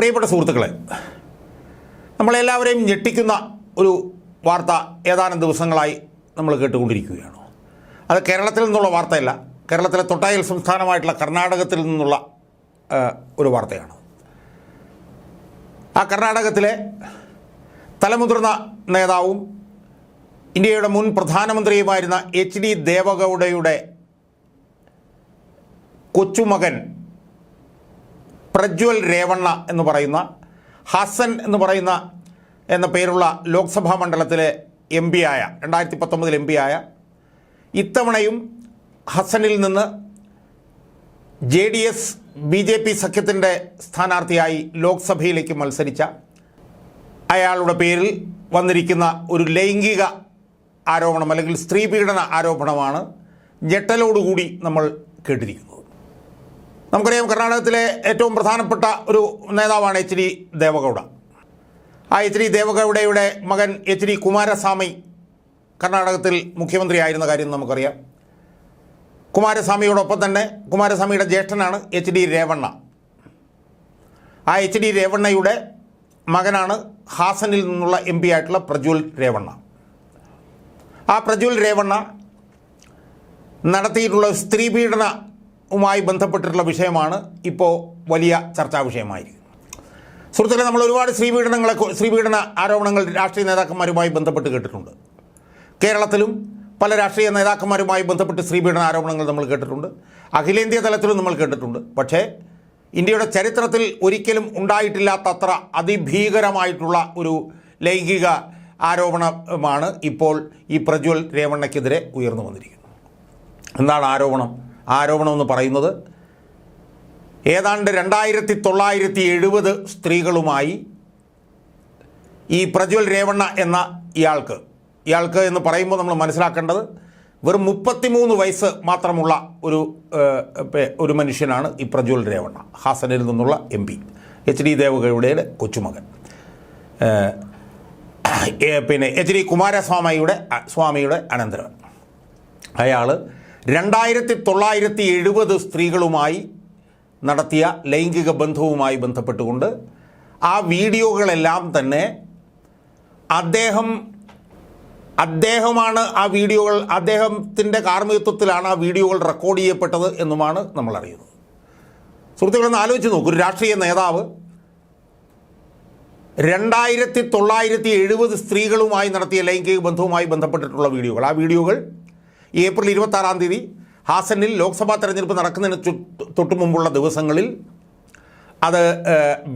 പ്രിയപ്പെട്ട സുഹൃത്തുക്കളെ നമ്മളെല്ലാവരെയും ഞെട്ടിക്കുന്ന ഒരു വാർത്ത ഏതാനും ദിവസങ്ങളായി നമ്മൾ കേട്ടുകൊണ്ടിരിക്കുകയാണ്. അത് കേരളത്തിൽ നിന്നുള്ള വാർത്തയല്ല കേരളത്തിലെ തൊട്ടായൽ സംസ്ഥാനമായിട്ടുള്ള കർണാടകത്തിൽ നിന്നുള്ള ഒരു വാർത്തയാണ്. ആ കർണാടകത്തിലെ തലമുതിർന്ന നേതാവും ഇന്ത്യയുടെ മുൻ പ്രധാനമന്ത്രിയുമായിരുന്ന എച്ച് ഡി ദേവഗൗഡയുടെ കൊച്ചുമകൻ പ്രജ്വൽ രേവണ്ണ എന്ന് പറയുന്ന ഹസൻ എന്ന് പറയുന്ന എന്ന പേരുള്ള ലോക്സഭാ മണ്ഡലത്തിലെ എം പി ആയ രണ്ടായിരത്തി പത്തൊമ്പതിൽ എം പി ആയ ഇത്തവണയും ഹസനിൽ നിന്ന് J D S B J P സഖ്യത്തിന്റെ സ്ഥാനാർത്ഥിയായി ലോക്സഭയിലേക്ക് മത്സരിച്ച അയാളുടെ പേരിൽ വന്നിരിക്കുന്ന ഒരു ലൈംഗിക ആരോപണം അല്ലെങ്കിൽ സ്ത്രീ പീഡന ആരോപണമാണ് ഞെട്ടലോടുകൂടി നമ്മൾ കേട്ടിരിക്കുന്നത്. നമുക്കറിയാം കർണാടകത്തിലെ ഏറ്റവും പ്രധാനപ്പെട്ട ഒരു നേതാവാണ് എച്ച് ഡി ദേവഗൗഡ. ആ എച്ച് ഡി ദേവഗൗഡയുടെ മകൻ എച്ച് ഡി കുമാരസ്വാമി കർണാടകത്തിൽ മുഖ്യമന്ത്രിയായിരുന്ന കാര്യം നമുക്കറിയാം. കുമാരസ്വാമിയോടൊപ്പം തന്നെ കുമാരസ്വാമിയുടെ ജ്യേഷ്ഠനാണ് എച്ച് ഡി രേവണ്ണ. ആ എച്ച് ഡി രേവണ്ണയുടെ മകനാണ് ഹാസനിൽ നിന്നുള്ള എം പി ആയിട്ടുള്ള പ്രജ്വൽ രേവണ്ണ. ആ പ്രജ്വൽ രേവണ്ണ നടത്തിയിട്ടുള്ള സ്ത്രീ പീഡനവുമായി ബന്ധപ്പെട്ടിട്ടുള്ള വിഷയമാണ് ഇപ്പോൾ വലിയ ചർച്ചാ വിഷയമായിരിക്കുന്നത്. സുഹൃത്തുക്കളെ നമ്മൾ ഒരുപാട് സ്ത്രീപീഡനങ്ങളെ സ്ത്രീപീഡന ആരോപണങ്ങൾ രാഷ്ട്രീയ നേതാക്കന്മാരുമായി ബന്ധപ്പെട്ട് കേട്ടിട്ടുണ്ട്. കേരളത്തിലും പല രാഷ്ട്രീയ നേതാക്കന്മാരുമായി ബന്ധപ്പെട്ട് സ്ത്രീപീഡന ആരോപണങ്ങൾ നമ്മൾ കേട്ടിട്ടുണ്ട്. അഖിലേന്ത്യാ തലത്തിലും നമ്മൾ കേട്ടിട്ടുണ്ട്. പക്ഷേ ഇന്ത്യയുടെ ചരിത്രത്തിൽ ഒരിക്കലും ഉണ്ടായിട്ടില്ലാത്തത്ര അതിഭീകരമായിട്ടുള്ള ഒരു ലൈംഗിക ആരോപണമാണ് ഇപ്പോൾ ഈ പ്രജ്വൽ രേവണ്ണയ്ക്കെതിരെ ഉയർന്നു വന്നിരിക്കുന്നത്. എന്താണ് ആരോപണം? ആരോപണം എന്ന് പറയുന്നത് ഏതാണ്ട് രണ്ടായിരത്തി തൊള്ളായിരത്തി എഴുപത് സ്ത്രീകളുമായി ഈ പ്രജ്വൽ രേവണ്ണ എന്ന ഇയാൾക്ക് ഇയാൾക്ക് എന്ന് പറയുമ്പോൾ നമ്മൾ മനസ്സിലാക്കേണ്ടത് വെറും മുപ്പത്തിമൂന്ന് വയസ്സ് മാത്രമുള്ള ഒരു ഒരു മനുഷ്യനാണ് ഈ പ്രജ്വൽ രേവണ്ണ ഹാസനിൽ നിന്നുള്ള എം പി എച്ച് ഡി ദേവഗൗഡയുടെ കൊച്ചുമകൻ. പിന്നെ എച്ച് ഡി കുമാരസ്വാമിയുടെ സ്വാമിയുടെ അനന്തരവൻ. അയാൾ രണ്ടായിരത്തി തൊള്ളായിരത്തി എഴുപത് സ്ത്രീകളുമായി നടത്തിയ ലൈംഗിക ബന്ധവുമായി ബന്ധപ്പെട്ടുകൊണ്ട് ആ വീഡിയോകളെല്ലാം തന്നെ അദ്ദേഹം അദ്ദേഹമാണ് ആ വീഡിയോകൾ അദ്ദേഹത്തിന്റെ കാർമ്മികത്വത്തിലാണ് ആ വീഡിയോകൾ റെക്കോർഡ് ചെയ്യപ്പെട്ടത് എന്നുമാണ് നമ്മൾ അറിയുന്നത് സുഹൃത്തുക്കളൊന്ന് ആലോചിച്ച് നോക്കൂ ഒരു രാഷ്ട്രീയ നേതാവ് രണ്ടായിരത്തി തൊള്ളായിരത്തി എഴുപത് സ്ത്രീകളുമായി നടത്തിയ ലൈംഗിക ബന്ധവുമായി ബന്ധപ്പെട്ടിട്ടുള്ള വീഡിയോകൾ. ആ വീഡിയോകൾ ഏപ്രിൽ ഇരുപത്താറാം തീയതി ഹാസനിൽ ലോക്സഭാ തെരഞ്ഞെടുപ്പ് നടക്കുന്നതിന് തൊട്ടു മുമ്പുള്ള ദിവസങ്ങളിൽ അത്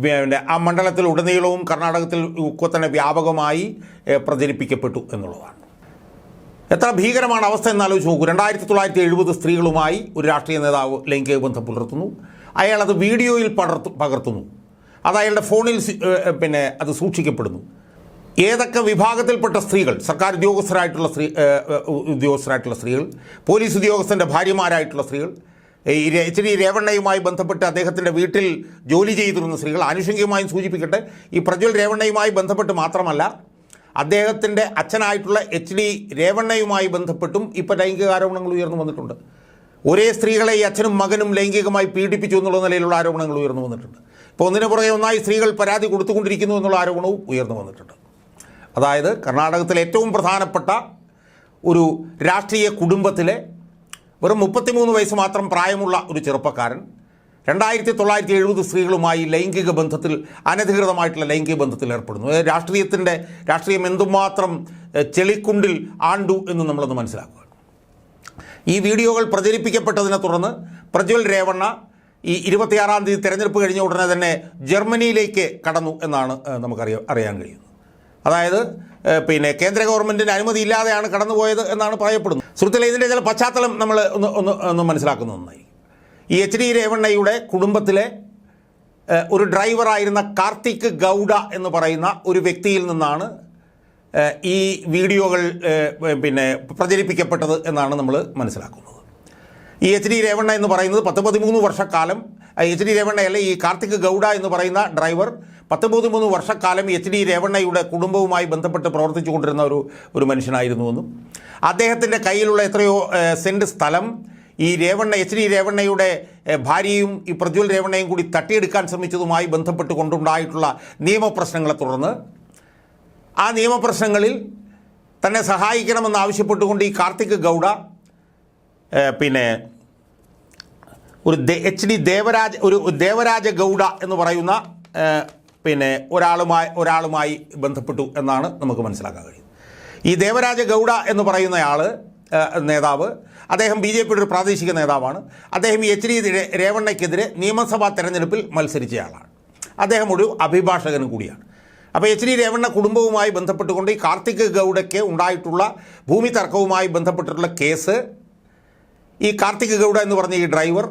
പിന്നെ ആ മണ്ഡലത്തിൽ ഉടനീളവും കർണാടകത്തിൽ ഒക്കെ തന്നെ വ്യാപകമായി പ്രചരിപ്പിക്കപ്പെട്ടു എന്നുള്ളതാണ്. എത്ര ഭീകരമാണ് അവസ്ഥ എന്ന് ആലോചിച്ച് നോക്കൂ. രണ്ടായിരത്തി തൊള്ളായിരത്തി എഴുപത് സ്ത്രീകളുമായി ഒരു രാഷ്ട്രീയ നേതാവ് ലൈംഗിക ബന്ധം പുലർത്തുന്നു. അയാൾ അത് വീഡിയോയിൽ പകർത്തുന്നു. അത് അയാളുടെ ഫോണിൽ പിന്നെ അത് സൂക്ഷിക്കപ്പെടുന്നു. ഏതൊക്കെ വിഭാഗത്തിൽപ്പെട്ട സ്ത്രീകൾ സർക്കാർ ഉദ്യോഗസ്ഥരായിട്ടുള്ള സ്ത്രീ ഉദ്യോഗസ്ഥരായിട്ടുള്ള സ്ത്രീകൾ പോലീസ് ഉദ്യോഗസ്ഥന്റെ ഭാര്യമാരായിട്ടുള്ള സ്ത്രീകൾ ഈ എച്ച് ഡി രേവണ്ണയുമായി ബന്ധപ്പെട്ട് അദ്ദേഹത്തിന്റെ വീട്ടിൽ ജോലി ചെയ്തിരുന്ന സ്ത്രീകൾ ആനുഷംഗികമായും സൂചിപ്പിക്കട്ടെ ഈ പ്രജ്വൽ രേവണ്ണയുമായി ബന്ധപ്പെട്ട് മാത്രമല്ല അദ്ദേഹത്തിന്റെ അച്ഛനായിട്ടുള്ള എച്ച് ഡി രേവണ്ണയുമായി ബന്ധപ്പെട്ടും ഇപ്പോൾ ലൈംഗിക ആരോപണങ്ങൾ ഉയർന്നു വന്നിട്ടുണ്ട്. ഒരേ സ്ത്രീകളെ ഈ അച്ഛനും മകനും ലൈംഗികമായി പീഡിപ്പിച്ചു എന്നുള്ള നിലയിലുള്ള ആരോപണങ്ങൾ ഉയർന്നു വന്നിട്ടുണ്ട്. ഇപ്പോൾ ഒന്നിനു പുറകെ ഒന്നായി സ്ത്രീകൾ പരാതി കൊടുത്തുകൊണ്ടിരിക്കുന്നു എന്നുള്ള ആരോപണവും ഉയർന്നു വന്നിട്ടുണ്ട്. അതായത് കർണാടകത്തിലെ ഏറ്റവും പ്രധാനപ്പെട്ട ഒരു രാഷ്ട്രീയ കുടുംബത്തിലെ വെറും മുപ്പത്തിമൂന്ന് വയസ്സ് മാത്രം പ്രായമുള്ള ഒരു ചെറുപ്പക്കാരൻ രണ്ടായിരത്തി തൊള്ളായിരത്തി എഴുപത് സ്ത്രീകളുമായി ലൈംഗിക ബന്ധത്തിൽ അനധികൃതമായിട്ടുള്ള ലൈംഗിക ബന്ധത്തിൽ ഏർപ്പെടുന്നു. രാഷ്ട്രീയത്തിന്റെ രാഷ്ട്രീയം എന്തുമാത്രം ചെളിക്കുണ്ടിൽ ആണ്ടു എന്ന് നമ്മളൊന്ന് മനസ്സിലാക്കുക. ഈ വീഡിയോകൾ പ്രചരിപ്പിക്കപ്പെട്ടതിനെ തുടർന്ന് പ്രജ്വൽ രേവണ്ണ ഈ ഇരുപത്തിയാറാം തീയതി തിരഞ്ഞെടുപ്പ് കഴിഞ്ഞ ഉടനെ തന്നെ ജർമ്മനിയിലേക്ക് കടന്നു എന്നാണ് നമുക്കറിയാൻ അറിയാൻ കഴിയുന്നത്. അതായത് പിന്നെ കേന്ദ്ര ഗവൺമെന്റിന്റെ അനുമതി ഇല്ലാതെയാണ് കടന്നുപോയത് എന്നാണ് പറയപ്പെടുന്നത്. സുഹൃത്തുക്കളെ ഇതിന്റെ ചില പശ്ചാത്തലം നമ്മൾ ഒന്ന് ഒന്ന് ഒന്ന് മനസ്സിലാക്കുന്ന ഒന്നായി ഈ എച്ച് ഡി രേവണ്ണയുടെ കുടുംബത്തിലെ ഒരു ഡ്രൈവറായിരുന്ന കാർത്തിക് ഗൗഡ എന്ന് പറയുന്ന ഒരു വ്യക്തിയിൽ നിന്നാണ് ഈ വീഡിയോകൾ പിന്നെ പ്രചരിപ്പിക്കപ്പെട്ടത് എന്നാണ് നമ്മൾ മനസ്സിലാക്കുന്നത്. ഈ എച്ച് ഡി രേവണ്ണ എന്ന് പറയുന്നത് പത്ത് പതിമൂന്ന് വർഷക്കാലം എച്ച് ഡി രേവണ്ണയല്ല ഈ കാർത്തിക് ഗൗഡ എന്ന് പറയുന്ന ഡ്രൈവർ പത്ത് പതിമൂന്ന് വർഷക്കാലം എച്ച് ഡി രേവണ്ണയുടെ കുടുംബവുമായി ബന്ധപ്പെട്ട് പ്രവർത്തിച്ചു കൊണ്ടിരുന്ന ഒരു ഒരു മനുഷ്യനായിരുന്നുവെന്നും അദ്ദേഹത്തിന്റെ കയ്യിലുള്ള എത്രയോ സെന്റ് സ്ഥലം ഈ രേവണ്ണ എച്ച് ഡി രേവണ്ണയുടെ ഭാര്യയും ഈ പ്രജ്വൽ രേവണ്ണയും കൂടി തട്ടിയെടുക്കാൻ ശ്രമിച്ചതുമായി ബന്ധപ്പെട്ട് കൊണ്ടുണ്ടായിട്ടുള്ള നിയമപ്രശ്നങ്ങളെ തുടർന്ന് ആ നിയമപ്രശ്നങ്ങളിൽ തന്നെ സഹായിക്കണമെന്ന് ആവശ്യപ്പെട്ടുകൊണ്ട് ഈ കാർത്തിക് ഗൗഡ പിന്നെ ഒരു എച്ച് ഡി ദേവരാജ ഒരു ദേവരാജ ഗൗഡ എന്ന് പറയുന്ന പിന്നെ ഒരാളുമായി ഒരാളുമായി ബന്ധപ്പെട്ടു എന്നാണ് നമുക്ക് മനസ്സിലാക്കാൻ കഴിയുന്നത്. ഈ ദേവരാജ ഗൗഡ എന്ന് പറയുന്നയാൾ നേതാവ് അദ്ദേഹം ബി ജെ പിയുടെ ഒരു പ്രാദേശിക നേതാവാണ്. അദ്ദേഹം എച്ച് ഡി രേവണ്ണയ്ക്കെതിരെ നിയമസഭാ തെരഞ്ഞെടുപ്പിൽ മത്സരിച്ചയാളാണ്. അദ്ദേഹം ഒരു അഭിഭാഷകനും കൂടിയാണ്. അപ്പോൾ എച്ച് ഡി രേവണ്ണ കുടുംബവുമായി ബന്ധപ്പെട്ടുകൊണ്ട് ഈ കാർത്തിക് ഗൗഡയ്ക്ക് ഉണ്ടായിട്ടുള്ള ഭൂമി തർക്കവുമായി ബന്ധപ്പെട്ടിട്ടുള്ള കേസ് ഈ കാർത്തിക് ഗൗഡ എന്ന് പറഞ്ഞ ഈ ഡ്രൈവർ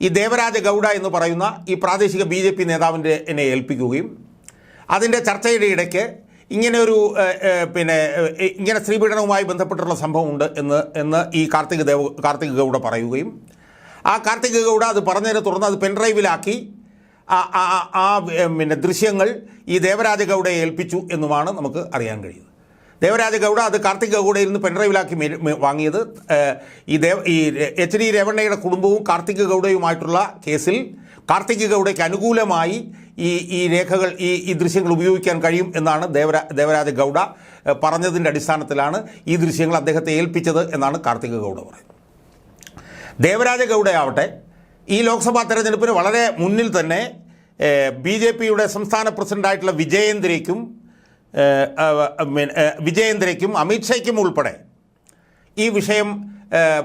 ഈ ദേവരാജ ഗൗഡ എന്ന് പറയുന്ന ഈ പ്രാദേശിക ബി ജെ പി നേതാവിന്റെ എന്നെ ഏൽപ്പിക്കുകയും അതിന്റെ ചർച്ചയുടെ ഇടയ്ക്ക് ഇങ്ങനെ ഒരു പിന്നെ ഇങ്ങനെ സ്ത്രീപീഡനവുമായി ബന്ധപ്പെട്ടിട്ടുള്ള സംഭവമുണ്ട് എന്ന് എന്ന് ഈ കാർത്തിക് ദേവ കാർത്തിക് ഗൗഡ പറയുകയും ആ കാർത്തിക് ഗൗഡ അത് പറഞ്ഞതിനെ തുടർന്ന് അത് പെൻഡ്രൈവിലാക്കി ആ പിന്നെ ദൃശ്യങ്ങൾ ഈ ദേവരാജ ഗൗഡയെ ഏൽപ്പിച്ചു എന്നുമാണ് നമുക്ക് അറിയാൻ കഴിയുന്നത്. ദേവരാജ ഗൗഡ അത് കാർത്തിക് ഗൗഡ നിന്ന് പെൻഡ്രൈവിലാക്കി വാങ്ങിയത്. ഈ ദേവ ഈ എച്ച് ഡി രമണയുടെ കുടുംബവും കാർത്തിക് ഗൗഡയുമായിട്ടുള്ള കേസിൽ കാർത്തിക് ഗൗഡയ്ക്ക് അനുകൂലമായി ഈ ഈ രേഖകൾ ഈ ഈ ദൃശ്യങ്ങൾ ഉപയോഗിക്കാൻ കഴിയും എന്നാണ് ദേവരാ ദേവരാജ ഗൗഡ പറഞ്ഞതിന്റെ അടിസ്ഥാനത്തിലാണ് ഈ ദൃശ്യങ്ങൾ അദ്ദേഹത്തെ ഏൽപ്പിച്ചത് എന്നാണ് കാർത്തിക് ഗൗഡ പറയുന്നത്. ദേവരാജ ഗൗഡയാവട്ടെ ഈ ലോക്സഭാ തെരഞ്ഞെടുപ്പിന് വളരെ മുന്നിൽ തന്നെ ബി ജെ പിയുടെ സംസ്ഥാന പ്രസിഡന്റായിട്ടുള്ള വിജയേന്ദ്രയ്ക്കും വിജയേന്ദ്രയ്ക്കും അമിത്ഷയ്ക്കും ഉൾപ്പെടെ ഈ വിഷയം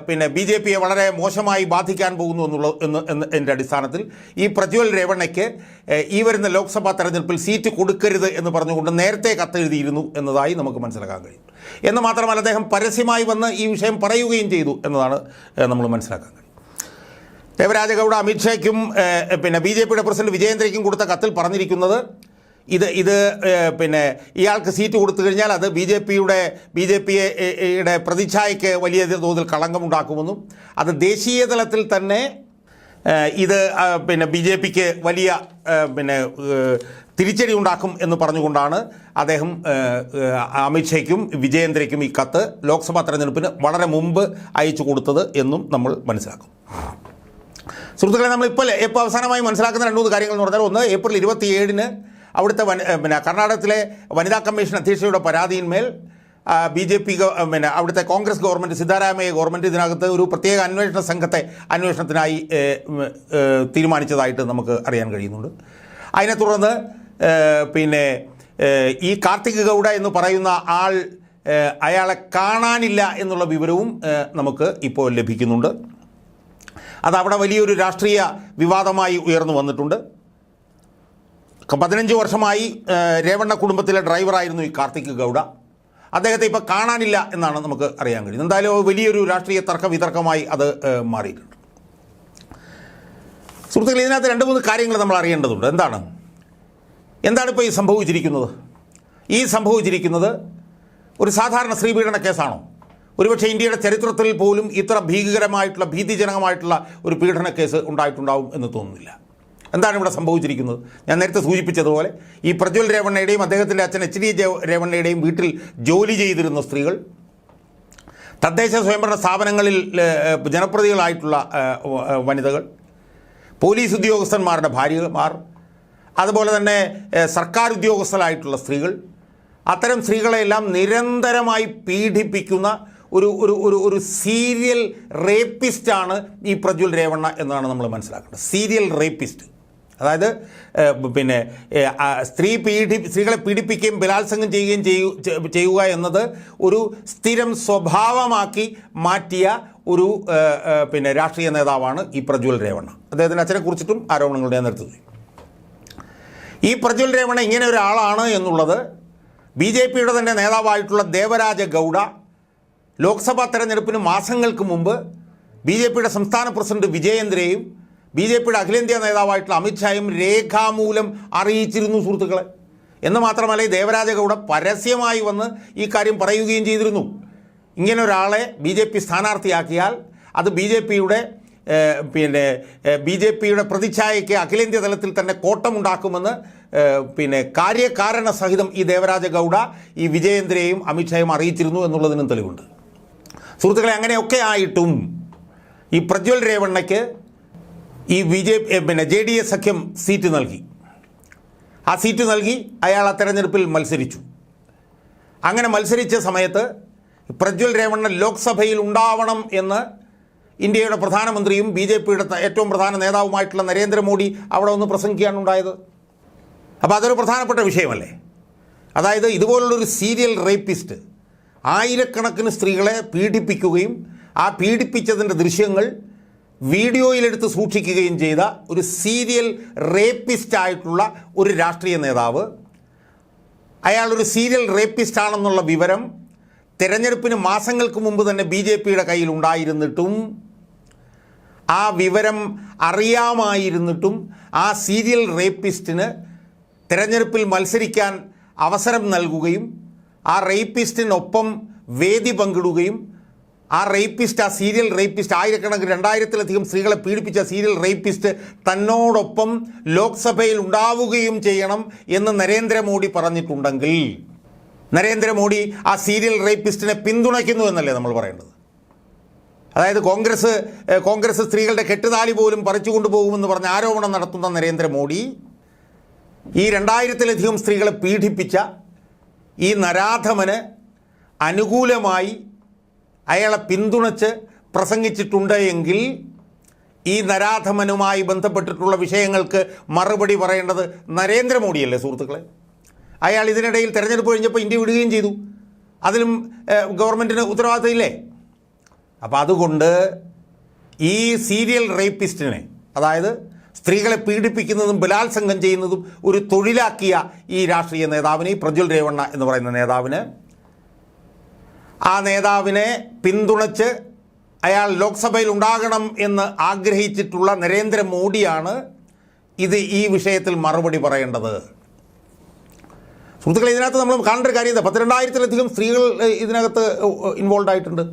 പിന്നെ ബി ജെ പിയെ വളരെ മോശമായി ബാധിക്കാൻ പോകുന്നു എന്നുള്ള എന്ന് എന്റെ അടിസ്ഥാനത്തിൽ ഈ പ്രജ്വൽ രേവണ്ണയ്ക്ക് ഈ വരുന്ന ലോക്സഭാ തെരഞ്ഞെടുപ്പിൽ സീറ്റ് കൊടുക്കരുത് എന്ന് പറഞ്ഞുകൊണ്ട് നേരത്തെ കത്തെഴുതിയിരുന്നു എന്നതായി നമുക്ക് മനസ്സിലാക്കാൻ കഴിയും. എന്ന് മാത്രമല്ല അദ്ദേഹം പരസ്യമായി വന്ന് ഈ വിഷയം പറയുകയും ചെയ്തു എന്നതാണ് നമ്മൾ മനസ്സിലാക്കാൻ കഴിയും. ദേവരാജഗൗഡ അമിത്ഷയ്ക്കും പിന്നെ ബി ജെ പിയുടെ പ്രസിഡന്റ് വിജയേന്ദ്രയ്ക്കും കൊടുത്ത കത്തിൽ പറഞ്ഞിരിക്കുന്നത് ഇത് ഇത് പിന്നെ ഇയാൾക്ക് സീറ്റ് കൊടുത്തു കഴിഞ്ഞാൽ അത് ബി ജെ പിയുടെ ബി ജെ പിയുടെ പ്രതിച്ഛായയ്ക്ക് വലിയ തോതിൽ കളങ്കമുണ്ടാക്കുമെന്നും അത് ദേശീയ തലത്തിൽ തന്നെ ഇത് പിന്നെ ബി ജെ പിക്ക് വലിയ പിന്നെ തിരിച്ചടി ഉണ്ടാക്കും എന്ന് പറഞ്ഞുകൊണ്ടാണ് അദ്ദേഹം അമിത്ഷയ്ക്കും വിജയേന്ദ്രയ്ക്കും ഈ കത്ത് ലോക്സഭാ തെരഞ്ഞെടുപ്പിന് വളരെ മുമ്പ് അയച്ചു കൊടുത്തത് എന്നും നമ്മൾ മനസ്സിലാക്കും. സുഹൃത്തുക്കളെ നമ്മൾ ഇപ്പോൾ ഇപ്പോൾ അവസാനമായി മനസ്സിലാക്കുന്ന രണ്ട് മൂന്ന് കാര്യങ്ങൾ എന്ന് പറഞ്ഞാൽ ഒന്ന് ഏപ്രിൽ ഇരുപത്തിയേഴിന് അവിടുത്തെ പിന്നെ കർണാടകത്തിലെ വനിതാ കമ്മീഷൻ അധ്യക്ഷയുടെ പരാതിയിന്മേൽ ബി ജെ പി പിന്നെ അവിടുത്തെ കോൺഗ്രസ് ഗവൺമെന്റ് സിദ്ധാരാമയ്യ ഗവൺമെന്റ് ഇതിനകത്ത് ഒരു പ്രത്യേക അന്വേഷണ സംഘത്തെ അന്വേഷണത്തിനായി തീരുമാനിച്ചതായിട്ട് നമുക്ക് അറിയാൻ കഴിയുന്നുണ്ട്. അതിനെ തുടർന്ന് പിന്നെ ഈ കാർത്തിക് ഗൗഡ എന്ന് പറയുന്ന ആൾ അയാളെ കാണാനില്ല എന്നുള്ള വിവരവും നമുക്ക് ഇപ്പോൾ ലഭിക്കുന്നുണ്ട്. അത് അവിടെ വലിയൊരു രാഷ്ട്രീയ വിവാദമായി ഉയർന്നു വന്നിട്ടുണ്ട്. പതിനഞ്ച് വർഷമായി രേവണ്ണ കുടുംബത്തിലെ ഡ്രൈവറായിരുന്നു ഈ കാർത്തിക് ഗൗഡ. അദ്ദേഹത്തെ ഇപ്പോൾ കാണാനില്ല എന്നാണ് നമുക്ക് അറിയാൻ കഴിയുന്നത്. എന്തായാലും വലിയൊരു രാഷ്ട്രീയ തർക്ക വിതർക്കമായി അത് മാറിയിട്ടുണ്ട്. സുഹൃത്തുക്കളെ ഇതിനകത്ത് രണ്ട് മൂന്ന് കാര്യങ്ങൾ നമ്മൾ അറിയേണ്ടതുണ്ട്. എന്താണ്? എന്താണ് ഇപ്പോൾ ഈ സംഭവിച്ചിരിക്കുന്നത്? ഈ സംഭവിച്ചിരിക്കുന്നത് ഒരു സാധാരണ സ്ത്രീപീഡന കേസാണോ? ഒരുപക്ഷെ ഇന്ത്യയുടെ ചരിത്രത്തിൽ പോലും ഇത്ര ഭീകരമായിട്ടുള്ള ഭീതിജനകമായിട്ടുള്ള ഒരു പീഡന കേസ് ഉണ്ടായിട്ടുണ്ടാവും എന്ന് തോന്നുന്നില്ല. എന്താണ് ഇവിടെ സംഭവിച്ചിരിക്കുന്നത്? ഞാൻ നേരത്തെ സൂചിപ്പിച്ചതുപോലെ ഈ പ്രജ്വൽ രേവണ്ണയുടെയും അദ്ദേഹത്തിന്റെ അച്ഛൻ എച്ച് ഡി രേവണ്ണയുടെയും വീട്ടിൽ ജോലി ചെയ്തിരുന്ന സ്ത്രീകൾ തദ്ദേശ സ്വയംഭരണ സ്ഥാപനങ്ങളിൽ ജനപ്രതികളായിട്ടുള്ള വനിതകൾ പോലീസ് ഉദ്യോഗസ്ഥന്മാരുടെ ഭാര്യമാർ അതുപോലെ തന്നെ സർക്കാർ ഉദ്യോഗസ്ഥരായിട്ടുള്ള സ്ത്രീകൾ അത്തരം സ്ത്രീകളെയെല്ലാം നിരന്തരമായി പീഡിപ്പിക്കുന്ന ഒരു ഒരു ഒരു ഒരു സീരിയൽ റേപ്പിസ്റ്റാണ് ഈ പ്രജ്വൽ രേവണ്ണ എന്നാണ് നമ്മൾ മനസ്സിലാക്കേണ്ടത്. Serial rapist. അതായത് പിന്നെ സ്ത്രീ പീഡി സ്ത്രീകളെ പീഡിപ്പിക്കുകയും ബലാത്സംഗം ചെയ്യുകയും ചെയ്യുക എന്നത് ഒരു സ്ഥിരം സ്വഭാവമാക്കി മാറ്റിയ ഒരു പിന്നെ രാഷ്ട്രീയ നേതാവാണ് ഈ പ്രജ്വൽ രേവണ്ണ അദ്ദേഹത്തിന്റെ അച്ഛനെ കുറിച്ചിട്ടും ആരോപണങ്ങൾ ഞാൻ നിർത്തുന്നു. ഈ പ്രജ്വൽ രേവണ ഇങ്ങനെ ഒരാളാണ് എന്നുള്ളത് ബി ജെ പിയുടെ തന്നെ നേതാവായിട്ടുള്ള ദേവരാജ ഗൗഡ ലോക്സഭാ തെരഞ്ഞെടുപ്പിന് മാസങ്ങൾക്ക് മുമ്പ് ബി ജെ പിയുടെ സംസ്ഥാന പ്രസിഡന്റ് വിജയേന്ദ്രയും ബി ജെ പിയുടെ അഖിലേന്ത്യാ നേതാവായിട്ടുള്ള അമിത്ഷായും രേഖാമൂലം അറിയിച്ചിരുന്നു സുഹൃത്തുക്കളെ. എന്ന് മാത്രമല്ല ഈ ദേവരാജ പരസ്യമായി വന്ന് ഈ കാര്യം പറയുകയും ചെയ്തിരുന്നു. ഇങ്ങനെ ഒരാളെ ബി ജെ പി സ്ഥാനാർത്ഥിയാക്കിയാൽ അത് ബി ജെ പിയുടെ പിന്നെ ബി ജെ പിയുടെ പ്രതിച്ഛായയ്ക്ക് അഖിലേന്ത്യാ തലത്തിൽ തന്നെ കോട്ടമുണ്ടാക്കുമെന്ന് പിന്നെ കാര്യകാരണ സഹിതം ഈ ദേവരാജ ഗൗഡ ഈ വിജയേന്ദ്രയെയും അമിത്ഷായും അറിയിച്ചിരുന്നു എന്നുള്ളതിനും തെളിവുണ്ട്. സുഹൃത്തുക്കളെ അങ്ങനെയൊക്കെ ആയിട്ടും ഈ പ്രജ്വൽ രേവണ്ണയ്ക്ക് ഈ B J P J D S സഖ്യം സീറ്റ് നൽകി. ആ സീറ്റ് നൽകി അയാൾ ആ തെരഞ്ഞെടുപ്പിൽ മത്സരിച്ചു. അങ്ങനെ മത്സരിച്ച സമയത്ത് പ്രജ്വൽ രേവണ്ണൻ ലോക്സഭയിൽ ഉണ്ടാവണം എന്ന് ഇന്ത്യയുടെ പ്രധാനമന്ത്രിയും ബി ജെ പിയുടെ ഏറ്റവും പ്രധാന നേതാവുമായിട്ടുള്ള നരേന്ദ്രമോദി അവിടെ ഒന്ന് പ്രസംഗിക്കുകയാണ് ഉണ്ടായത്. അപ്പോൾ അതൊരു പ്രധാനപ്പെട്ട വിഷയമല്ലേ? അതായത് ഇതുപോലുള്ളൊരു സീരിയൽ റേപ്പിസ്റ്റ് ആയിരക്കണക്കിന് സ്ത്രീകളെ പീഡിപ്പിക്കുകയും ആ പീഡിപ്പിച്ചതിന്റെ ദൃശ്യങ്ങൾ വീഡിയോയിലെടുത്ത് സൂക്ഷിക്കുകയും ചെയ്ത ഒരു സീരിയൽ റേപ്പിസ്റ്റ് ആയിട്ടുള്ള ഒരു രാഷ്ട്രീയ നേതാവ്. അയാളൊരു സീരിയൽ റേപ്പിസ്റ്റ് ആണെന്നുള്ള വിവരം തിരഞ്ഞെടുപ്പിന് മാസങ്ങൾക്ക് മുമ്പ് തന്നെ ബി ജെ പിയുടെ കയ്യിൽ ഉണ്ടായിരുന്നിട്ടും ആ വിവരം അറിയാമായിരുന്നിട്ടും ആ സീരിയൽ റേപ്പിസ്റ്റിന് തിരഞ്ഞെടുപ്പിൽ മത്സരിക്കാൻ അവസരം നൽകുകയും ആ റേപ്പിസ്റ്റിനൊപ്പം വേദി പങ്കിടുകയും ആ റേപ്പിസ്റ്റ് ആ സീരിയൽ റേപ്പിസ്റ്റ് ആയിരക്കണക്കിന് രണ്ടായിരത്തിലധികം സ്ത്രീകളെ പീഡിപ്പിച്ച സീരിയൽ റേപ്പിസ്റ്റ് തന്നോടൊപ്പം ലോക്സഭയിൽ ഉണ്ടാവുകയും ചെയ്യണം എന്ന് നരേന്ദ്രമോദി പറഞ്ഞിട്ടുണ്ടെങ്കിൽ നരേന്ദ്രമോദി ആ സീരിയൽ റേപ്പിസ്റ്റിനെ പിന്തുണയ്ക്കുന്നു എന്നല്ലേ നമ്മൾ പറയേണ്ടത്? അതായത് കോൺഗ്രസ് കോൺഗ്രസ് സ്ത്രീകളുടെ കെട്ടുതാലി പോലും പറിച്ചു കൊണ്ടുപോകുമെന്ന് പറഞ്ഞ ആരോപണം നടത്തുന്ന നരേന്ദ്രമോദി ഈ രണ്ടായിരത്തിലധികം സ്ത്രീകളെ പീഡിപ്പിച്ച ഈ നരാധമന് അനുകൂലമായി അയാളെ പിന്തുണച്ച് പ്രസംഗിച്ചിട്ടുണ്ട് എങ്കിൽ ഈ നരാധമനുമായി ബന്ധപ്പെട്ടിട്ടുള്ള വിഷയങ്ങൾക്ക് മറുപടി പറയേണ്ടത് നരേന്ദ്രമോദിയല്ലേ സുഹൃത്തുക്കളെ? അയാൾ ഇതിനിടയിൽ തെരഞ്ഞെടുപ്പ് കഴിഞ്ഞപ്പോൾ ഇന്ത്യ വിടുകയും ചെയ്തു. അതിലും ഗവൺമെന്റിന് ഉത്തരവാദിത്തമില്ലേ? അപ്പോൾ അതുകൊണ്ട് ഈ സീരിയൽ റേപ്പിസ്റ്റിനെ അതായത് സ്ത്രീകളെ പീഡിപ്പിക്കുന്നതും ബലാത്സംഗം ചെയ്യുന്നതും ഒരു തൊഴിലാക്കിയ ഈ രാഷ്ട്രീയ നേതാവിന് ഈ പ്രജ്വൽ രേവണ്ണ എന്ന് പറയുന്ന നേതാവിന് ആ നേതാവിനെ പിന്തുണച്ച് അയാൾ ലോക്സഭയിൽ ഉണ്ടാകണം എന്ന് ആഗ്രഹിച്ചിട്ടുള്ള നരേന്ദ്രമോദിയാണ് ഇത് ഈ വിഷയത്തിൽ മറുപടി പറയേണ്ടത്. സുഹൃത്തുക്കളെ ഇതിനകത്ത് നമ്മൾ കാണേണ്ട ഒരു കാര്യം എന്താ പത്തിരണ്ടായിരത്തിലധികം സ്ത്രീകൾ ഇതിനകത്ത് ഇൻവോൾവ് ആയിട്ടുണ്ട്.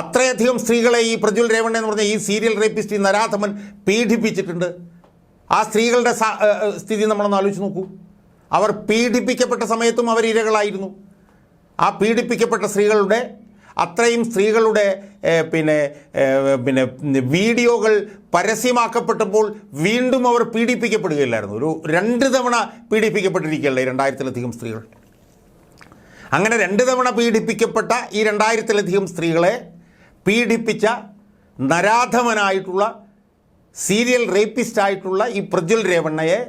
അത്രയധികം സ്ത്രീകളെ ഈ പ്രജ്വൽ രേവണ്ണ എന്ന് പറഞ്ഞ ഈ സീരിയൽ റേപ്പിസ്റ്റ് ഈ നരാധമൻ പീഡിപ്പിച്ചിട്ടുണ്ട്. ആ സ്ത്രീകളുടെ സ്ഥിതി നമ്മളൊന്ന് ആലോചിച്ച് നോക്കൂ. അവർ പീഡിപ്പിക്കപ്പെട്ട സമയത്തും അവർ ഇരകളായിരുന്നു. ആ പീഡിപ്പിക്കപ്പെട്ട സ്ത്രീകളുടെ അത്രയും സ്ത്രീകളുടെ പിന്നെ പിന്നെ വീഡിയോകൾ പരസ്യമാക്കപ്പെട്ടപ്പോൾ വീണ്ടും അവർ പീഡിപ്പിക്കപ്പെടുകയില്ലായിരുന്നു. ഒരു രണ്ട് തവണ പീഡിപ്പിക്കപ്പെട്ടിരിക്കുകയല്ലേ രണ്ടായിരത്തിലധികം സ്ത്രീകൾ? അങ്ങനെ രണ്ട് തവണ പീഡിപ്പിക്കപ്പെട്ട ഈ രണ്ടായിരത്തിലധികം സ്ത്രീകളെ പീഡിപ്പിച്ച നരാധമനായിട്ടുള്ള സീരിയൽ റേപ്പിസ്റ്റ് ആയിട്ടുള്ള ഈ പ്രജ്വൽ രേവണ്ണയെ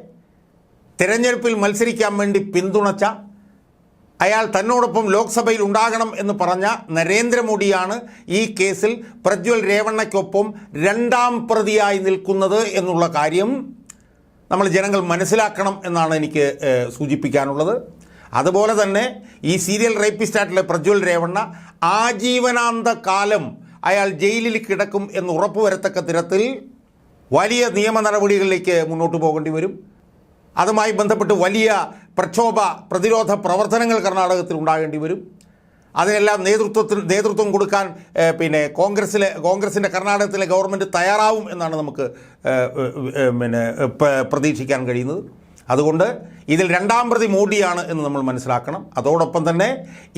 തിരഞ്ഞെടുപ്പിൽ മത്സരിക്കാൻ വേണ്ടി പിന്തുണച്ച അയാൾ തന്നോടൊപ്പം ലോക്സഭയിൽ ഉണ്ടാകണം എന്ന് പറഞ്ഞ നരേന്ദ്രമോദിയാണ് ഈ കേസിൽ പ്രജ്വൽ രേവണ്ണയ്ക്കൊപ്പം രണ്ടാം പ്രതിയായി നിൽക്കുന്നത് എന്നുള്ള കാര്യം നമ്മൾ ജനങ്ങൾ മനസ്സിലാക്കണം എന്നാണ് എനിക്ക് സൂചിപ്പിക്കാനുള്ളത്. അതുപോലെ തന്നെ ഈ സീരിയൽ റേപ്പിസ്റ്റ് പ്രജ്വൽ രേവണ്ണ ആജീവനാന്ത കാലം അയാൾ ജയിലിൽ കിടക്കും എന്ന് ഉറപ്പുവരത്തക്ക തരത്തിൽ വലിയ നിയമ നടപടികളിലേക്ക് മുന്നോട്ട് പോകേണ്ടി വരും. അതുമായി ബന്ധപ്പെട്ട് വലിയ പ്രക്ഷോഭ പ്രതിരോധ പ്രവർത്തനങ്ങൾ കർണാടകത്തിൽ ഉണ്ടാകേണ്ടി വരും. അതിനെല്ലാം നേതൃത്വത്തിന് നേതൃത്വം കൊടുക്കാൻ പിന്നെ കോൺഗ്രസ്സിലെ കോൺഗ്രസിന്റെ കർണാടകത്തിലെ ഗവൺമെന്റ് തയ്യാറാവും എന്നാണ് നമുക്ക് പിന്നെ പ്രതീക്ഷിക്കാൻ കഴിയുന്നത്. അതുകൊണ്ട് ഇതിൽ രണ്ടാം പ്രതി മോഡിയാണ് എന്ന് നമ്മൾ മനസ്സിലാക്കണം. അതോടൊപ്പം തന്നെ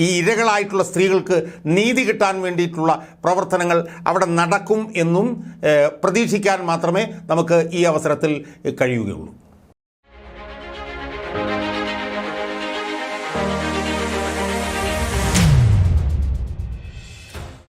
ഈ ഇരകളായിട്ടുള്ള സ്ത്രീകൾക്ക് നീതി കിട്ടാൻ വേണ്ടിയിട്ടുള്ള പ്രവർത്തനങ്ങൾ അവിടെ നടക്കും എന്നും പ്രതീക്ഷിക്കാൻ മാത്രമേ നമുക്ക് ഈ അവസരത്തിൽ കഴിയുകയുള്ളൂ.